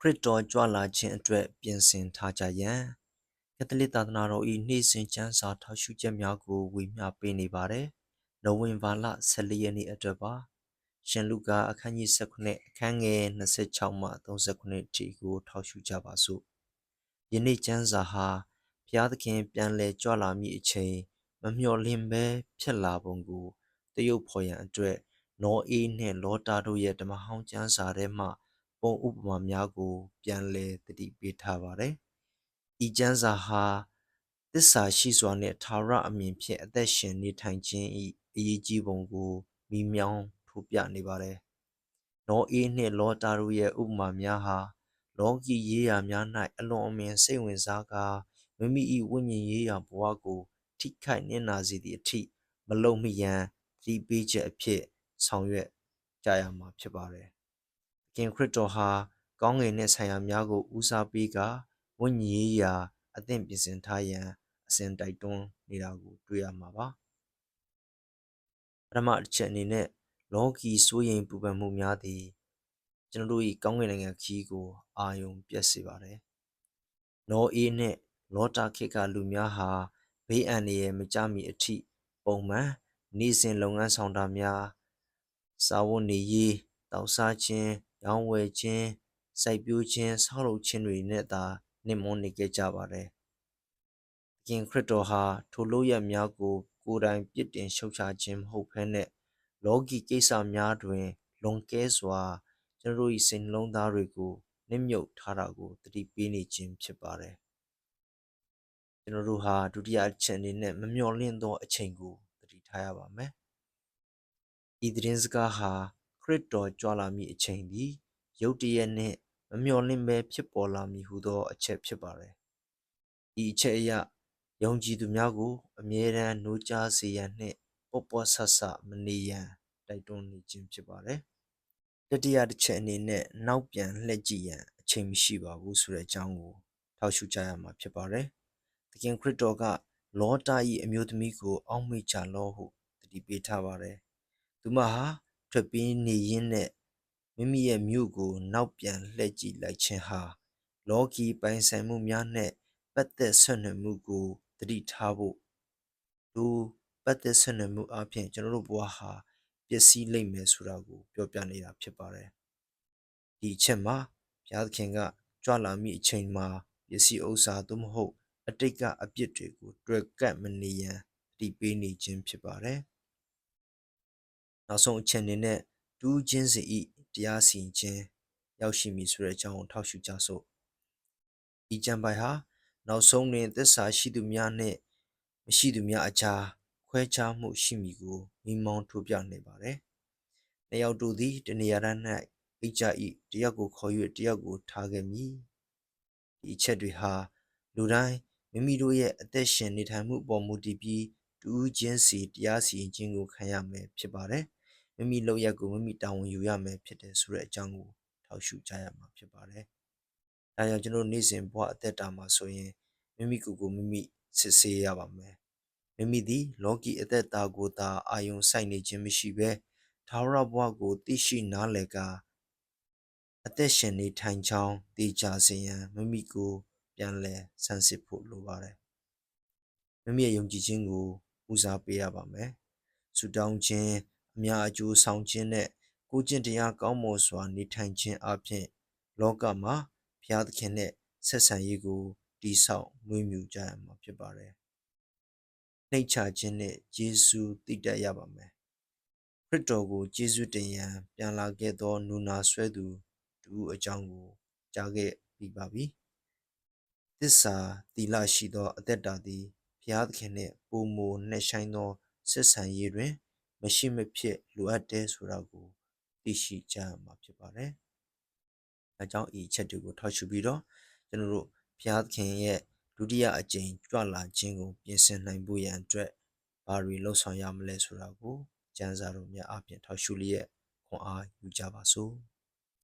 ခရစ်တော်ကြွလာခြင်းအတွက်ပြင်ဆင်ထားကြရန်ကက်သလစ်သာသနာတော်၏နေ့စဉ်ကျမ်းစာထောက်ရှုချက်များကိုဝေမျှပေးနေပါတယ်။နိုဝင်ဘာလ14ရက်နေ့အတွက်ပါ။ရှင်လုကာအခန်းကြီး19အခန်းငယ်26မှ39အထိကိုထောက်ရှုကြပါစို့။ယနေ့ကျမ်းစာဟာဘုရားသခင်ပြန်လည်ကြွလာမည့်အချိန်မမျှော်လင့်ဘဲဖြစ်လာပုံကိုတရုပ်ဖော်ရန်အတွက်နောအေးနှင့်လောတာတို့ရဲ့ဓမ္မဟောင်းကျမ်းစာထဲမှ ပုံဥပမာများကို ပြန်လည်သတိပေးထားပါတယ်။ဤကျမ်းစာဟာသစ္စာရှိစွာနှင့်ထာဝရအမြင်ဖြင့်အသက်ရှင်နေထိုင်ခြင်း၏အရေးကြီးပုံကိုမိမြောင်းထိုးပြနေပါတယ်။နောအေးနှင့်လောတာတို့ရဲ့ဥပမာများဟာလောကီရေးရာများ၌အလွန်အမင်းစိတ်ဝင်စားကာမိမိ၏ဝိညာဉ်ရေးရာဘဝကို ထိခိုက်နစ်နာစေသည့်အထိမလုံမရန်ဒီပေးချက်အဖြစ်ဆောင်ရွက်ကြရမှာဖြစ်ပါတယ်။သ ခင်ခရစ်တော်ဟာကောင်းငင်နှင့်ဆိုင်ရာများကိုဦးစားပေးကာဝိညာဉ်ရေးရာအသင့်ပြင်ဆင်ထားရန်အစဉ်တိုက်တွန်းနေတာကိုတွေ့ရမှာပါ။ပထမတစ်ချက်အနေနဲ့လောကီစိုးရိမ်ပူပန်မှုများသည်ကျွန်တော်တို့၏ကောင်းကင်နိုင်ငံခီးကိုအာယုံပြတ်စေပါတယ်။နောအေးနှင့်လောတာခေတ်ကလူများဟာဘေးအန္တရာယ်မကြမီအထိပုံမှန်နေ့စဉ်လုပ်ငန်းဆောင်တာများစာဝတ်နေရေးတောက်စားခြင်း ရောင်းဝယ်ခြင်းစိုက်ပျိုးခြင်းဆောက်လုပ်ခြင်းတွေနဲ့သာနှင့်မွန်းနေခဲ့ကြပါတယ်။သခင်ခရစ်တော်ဟာထိုလို့ရများကို ကိုယ်တိုင်ပြစ်တင်ရှုတ်ချခြင်းမဟုတ်ဘဲနဲ့လောကီကိစ္စများတွင် လွန်ကဲစွာကျွန်တော်၏စိတ်နှလုံးသားတွေကိုနစ်မြုပ်ထားတာကိုသတိပေးနေခြင်းဖြစ်ပါတယ်။ကျွန်တော်တို့ဟာဒုတိယအချက်အနေနဲ့မမျှော်လင့်သောအချိန်ကိုသတိထားရပါမယ်။ဤသတင်းစကားဟာခ ရစ်တော်ကြွလာမည့်အချိန်သည်ရုတ်တရက်နှင့်မမျှော်လင့်ဘဲဖြစ်ပေါ်လာမည်ဟုသောအချက်ဖြစ်ပါတယ်။ဤအချက်အရယုံကြည်သူများကို အမြဲတမ်းနှိုးကြားစေရန်နှင့်ပေါ့ပေါ့ဆဆမနေရန်တိုက်တွန်းနေခြင်းဖြစ်ပါတယ်။တတိယတစ်ချက်အနေနဲ့နောက်ပြန်လှည့်ကြည့်ရန်အချိန်မရှိပါဘူးဆိုတဲ့အကြောင်းကိုထောက်ရှုကြရမှာဖြစ်ပါတယ်။သခင်ခရစ်တော်ကလောတာ၏အမျိုးသမီးကို အောက်မေ့ကြလောဟုတတိပေးထားပါတယ်။သူမဟာ ထွက်ပြေးနေရင်းနဲ့ မိမိရဲ့မြို့ကို နောက်ပြန်လှည့်ကြည့်လိုက်ခြင်းဟာ လောကီပိုင်ဆိုင်မှုများနဲ့ပတ်သက်ဆက်နွယ်မှုကို သတိထားဖို့လူပတ်သက်ဆက်နွယ်မှုအပြင် ကျွန်တော်တို့ဘဝဟာပျက်စီးလိမ့်မယ်ဆိုတာကို ပြောပြနေတာဖြစ်ပါတယ်။ဒီအချက်မှာဘုရားသခင်ကကြွလာမိအချိန်မှာပစ္စည်းဥစ္စာသို့မဟုတ် အတိတ်ကအပြစ်တွေကို တွေ့ကပ်မနေရန်တည်ပေးနေခြင်းဖြစ်ပါတယ်။ နောက်ဆုံးအချက်အနေနဲ့ဒူးချင်းစီဤတရားစီရင်ခြင်းရောက်ရှိမည်ဆိုတဲ့အကြောင်းကိုထောက်ရှုကြစို့ဤကျမ်းပိုင်ဟာနောက်ဆုံးတွင်သစ္စာရှိသူများနှင့်မရှိသူများအကြားခွဲခြားမှုရှိမည်ကိုမိမောင်းထိုးပြနေပါတယ်။နှစ်ယောက်တို့သည်တနေရာ၌အိတ်ကြ၏တယောက်ကိုခေါ်၍တယောက်ကိုထားခဲ့မည်။ဒီအချက်တွေဟာလူတိုင်းမိမိတို့ရဲ့အသက်ရှင်နေထိုင်မှုပေါ်မူတည်ပြီးတူးချင်းစီတရားစီရင်ခြင်းကိုခံရမယ်ဖြစ်ပါတယ်။ မိမိလုပ်ရက်ကိုမိမိတာဝန်ယူရမယ်ဖြစ်တယ်ဆိုတဲ့အကြောင်းကိုထောက်ရှုကြရမှာဖြစ်ပါတယ်။ဒါကြောင့်ကျွန်တော်နေ့စဉ်ဘဝအသက်တာမှာဆိုရင်မိမိကိုယ်ကိုမိမိစစ်ဆေးရပါမယ်။မိမိသည်လောကီအသက်တာကိုသာအာယုံစိုက်နေခြင်းမရှိဘဲထာဝရဘဝကိုသိရှိနားလည်ကာအသက်ရှင်နေထိုင်ချောင်းတည်ကြစေရန်မိမိကိုပြန်လည်ဆန်းစစ်ဖို့လိုပါတယ်။မိမိရဲ့ယုံကြည်ခြင်းကိုဦးစားပေးရပါမယ်။ဆူတောင်းခြင်း အများအကျိုးဆောင်ခြင်းနဲ့ကိုကျင့်တရားကောင်းမွန်စွာနေထိုင်ခြင်းအပြင်လောကမှာဘုရားသခင်နဲ့ဆက်ဆံရေးကိုတည်ဆောက်မွေးမြူကြရမှာဖြစ်ပါတယ်။နှိတ်ချခြင်းနဲ့ယေရှုတည်တတ်ရပါမယ်။ခရစ်တော်ကိုယေရှုတင်ရန်ပြန်လာခဲ့သောနူနာဆွဲသူတူအကြောင်းကိုကြားခဲ့ပြီးပါပြီ။သစ္စာတီလရှိသောအသက်တာသည်ဘုရားသခင်နှင့်ပုံမနှက်ဆိုင်သောဆက်ဆံရေးတွင် မရှိမဖြစ်လိုအပ်တယ်ဆိုတာကိုသိရှိကြရမှာဖြစ်ပါတယ်။ဒါကြောင့်ဤချက်တွေကိုထောက်ရှုပြီးတော့ကျွန်တော်တို့ဘုရားသခင်ရဲ့ဒုတိယအကြိမ်ကြွလာခြင်းကိုပြင်ဆင်နိုင်ဖို့ရန်အတွက်ဘာတွေလှုပ်ဆောင်ရမလဲဆိုတာကိုကျမ်းစာတော်များအပြင်ထောက်ရှုလျက်ခွန်အားယူကြပါစို့။